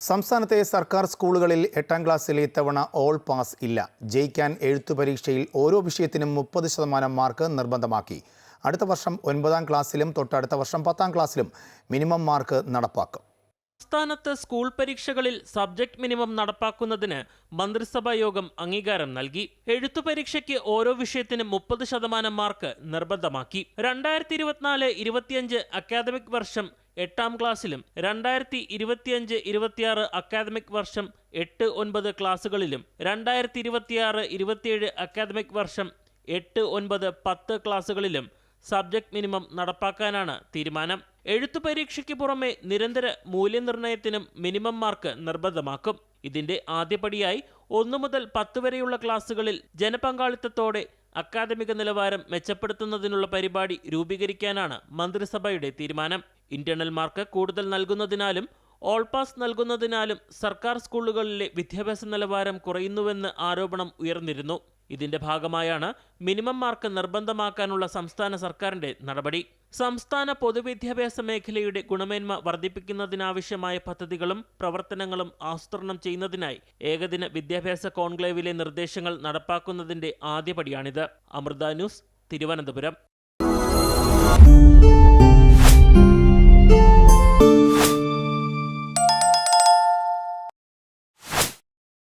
സംസ്ഥാനത്തെ സർക്കാർ സ്കൂളുകളിൽ എട്ടാം ക്ലാസ്സിൽ ഇത്തവണ ഓൾ പാസ് ഇല്ല. ജയിക്കാൻ എഴുത്തു പരീക്ഷയിൽ ഓരോ വിഷയത്തിനും മുപ്പത് ശതമാനം മാർക്ക് നിർബന്ധമാക്കി. അടുത്ത വർഷം ഒൻപതാം ക്ലാസ്സിലും തൊട്ടടുത്ത വർഷം പത്താം ക്ലാസ്സിലും മിനിമം മാർക്ക് നടപ്പാക്കും. സംസ്ഥാനത്ത് സ്കൂൾ പരീക്ഷകളിൽ സബ്ജക്ട് മിനിമം നടപ്പാക്കുന്നതിന് മന്ത്രിസഭാ യോഗം അംഗീകാരം നൽകി. എഴുത്തു പരീക്ഷയ്ക്ക് ഓരോ വിഷയത്തിനും മുപ്പത് ശതമാനം മാർക്ക് നിർബന്ധമാക്കി. രണ്ടായിരത്തി ഇരുപത്തിനാല് ഇരുപത്തിയഞ്ച് അക്കാദമിക് വർഷം എട്ടാം ക്ലാസ്സിലും രണ്ടായിരത്തി ഇരുപത്തിയഞ്ച് ഇരുപത്തിയാറ് അക്കാദമിക് വർഷം എട്ട് ഒൻപത് ക്ലാസ്സുകളിലും രണ്ടായിരത്തി ഇരുപത്തിയാറ് ഇരുപത്തിയേഴ് അക്കാദമിക് വർഷം എട്ട് ഒൻപത് പത്ത് ക്ലാസ്സുകളിലും സബ്ജക്ട് മിനിമം നടപ്പാക്കാനാണ് തീരുമാനം. എഴുത്തു പരീക്ഷയ്ക്ക് പുറമെ നിരന്തര മൂല്യനിർണയത്തിനും മിനിമം മാർക്ക് നിർബന്ധമാക്കും. ഇതിന്റെ ആദ്യപടിയായി ഒന്നു മുതൽ പത്ത് വരെയുള്ള ക്ലാസ്സുകളിൽ ജനപങ്കാളിത്തത്തോടെ അക്കാദമിക നിലവാരം മെച്ചപ്പെടുത്തുന്നതിനുള്ള പരിപാടി രൂപീകരിക്കാനാണ് മന്ത്രിസഭയുടെ തീരുമാനം. ഇന്റേണൽ മാർക്ക് കൂടുതൽ നൽകുന്നതിനാലും ഓൾ പാസ് നൽകുന്നതിനാലും സർക്കാർ സ്കൂളുകളിലെ വിദ്യാഭ്യാസ നിലവാരം കുറയുന്നുവെന്ന് ആരോപണം ഉയർന്നിരുന്നു. ഇതിന്റെ ഭാഗമായാണ് മിനിമം മാർക്ക് നിർബന്ധമാക്കാനുള്ള സംസ്ഥാന സർക്കാരിന്റെ നടപടി. സംസ്ഥാന പൊതുവിദ്യാഭ്യാസ മേഖലയുടെ ഗുണമേന്മ വർദ്ധിപ്പിക്കുന്നതിനാവശ്യമായ പദ്ധതികളും പ്രവർത്തനങ്ങളും ആസൂത്രണം ചെയ്യുന്നതിനായി ഏകദിന വിദ്യാഭ്യാസ കോൺക്ലേവിലെ നിർദ്ദേശങ്ങൾ നടപ്പാക്കുന്നതിന്റെ ആദ്യപടിയാണിത്. അമൃത ന്യൂസ് തിരുവനന്തപുരം.